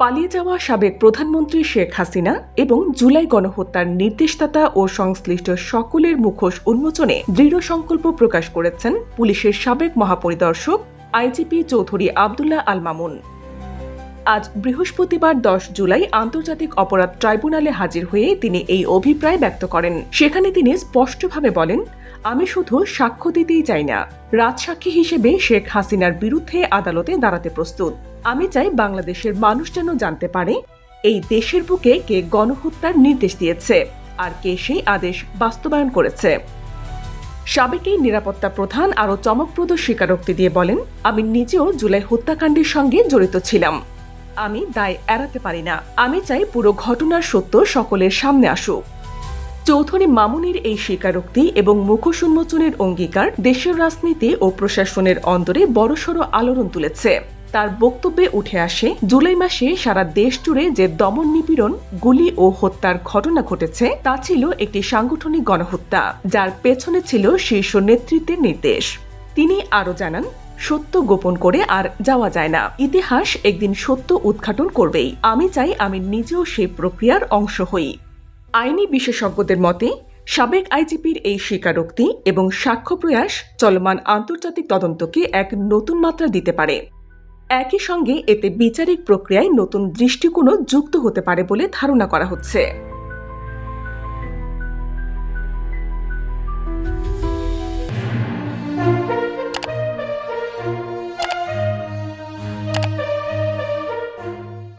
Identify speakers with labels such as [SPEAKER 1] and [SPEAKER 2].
[SPEAKER 1] পালিয়ে যাওয়া সাবেক প্রধানমন্ত্রী শেখ হাসিনা এবং জুলাই গণহত্যার নির্দেশদাতা ও সংশ্লিষ্ট সকলের মুখোশ উন্মোচনে দৃঢ় সংকল্প প্রকাশ করেছেন পুলিশের সাবেক মহাপরিদর্শক আইজিপি চৌধুরী আবদুল্লাহ আল মামুন। আজ বৃহস্পতিবার দশ জুলাই আন্তর্জাতিক অপরাধ ট্রাইব্যুনালে হাজির হয়ে তিনি এই অভিপ্রায় ব্যক্ত করেন। সেখানে তিনি স্পষ্টভাবে বলেন আমি শুধু সাক্ষ্য দিতেই চাই না, রাজসাক্ষী হিসেবে শেখ হাসিনার বিরুদ্ধে আদালতে দাঁড়াতে প্রস্তুত। আমি চাই বাংলাদেশের মানুষ যেন জানতে পারে, এই দেশের বুকে কে গণহত্যার নির্দেশ দিয়েছে আর কে সেই আদেশ বাস্তবায়ন করেছে। সাবেক এই নিরাপত্তা প্রধান আরও চমকপ্রদ স্বীকারোক্তি দিয়ে বলেন, আমি নিজেও জুলাই হত্যাকাণ্ডের সঙ্গে জড়িত ছিলাম। আমি দায় এড়াতে পারি না। আমি চাই পুরো ঘটনার সত্য সকলের সামনে আসুক। চৌধুরী মামুনের এই স্বীকারোক্তি এবং মুখোশ উন্মোচনের অঙ্গীকার দেশের রাজনীতি ও প্রশাসনের অন্দরে বড়সড় আলোড়ন তুলেছে। তার বক্তব্যে উঠে আসে, জুলাই মাসে সারা দেশ জুড়ে যে দমন নিপীড়ন, গুলি ও হত্যার ঘটনা ঘটেছে, তা ছিল একটি সাংগঠনিক গণহত্যা, যার পেছনে ছিল শীর্ষ নেতৃত্বের নির্দেশ। তিনি আরও জানান, সত্য গোপন করে আর যাওয়া যায় না। ইতিহাস একদিন সত্য উদ্ঘাটন করবেই। আমি চাই আমি নিজেও সেই প্রক্রিয়ার অংশ হই। আইনি বিশেষজ্ঞদের মতে, সাবেক আইজিপির এই স্বীকারোক্তি এবং সাক্ষ্য প্রয়াস চলমান আন্তর্জাতিক তদন্তকে এক নতুন মাত্রা দিতে পারে। একই সঙ্গে এতে বিচারিক প্রক্রিয়ায় নতুন দৃষ্টিকোণও যুক্ত হতে পারে বলে ধারণা করা হচ্ছে।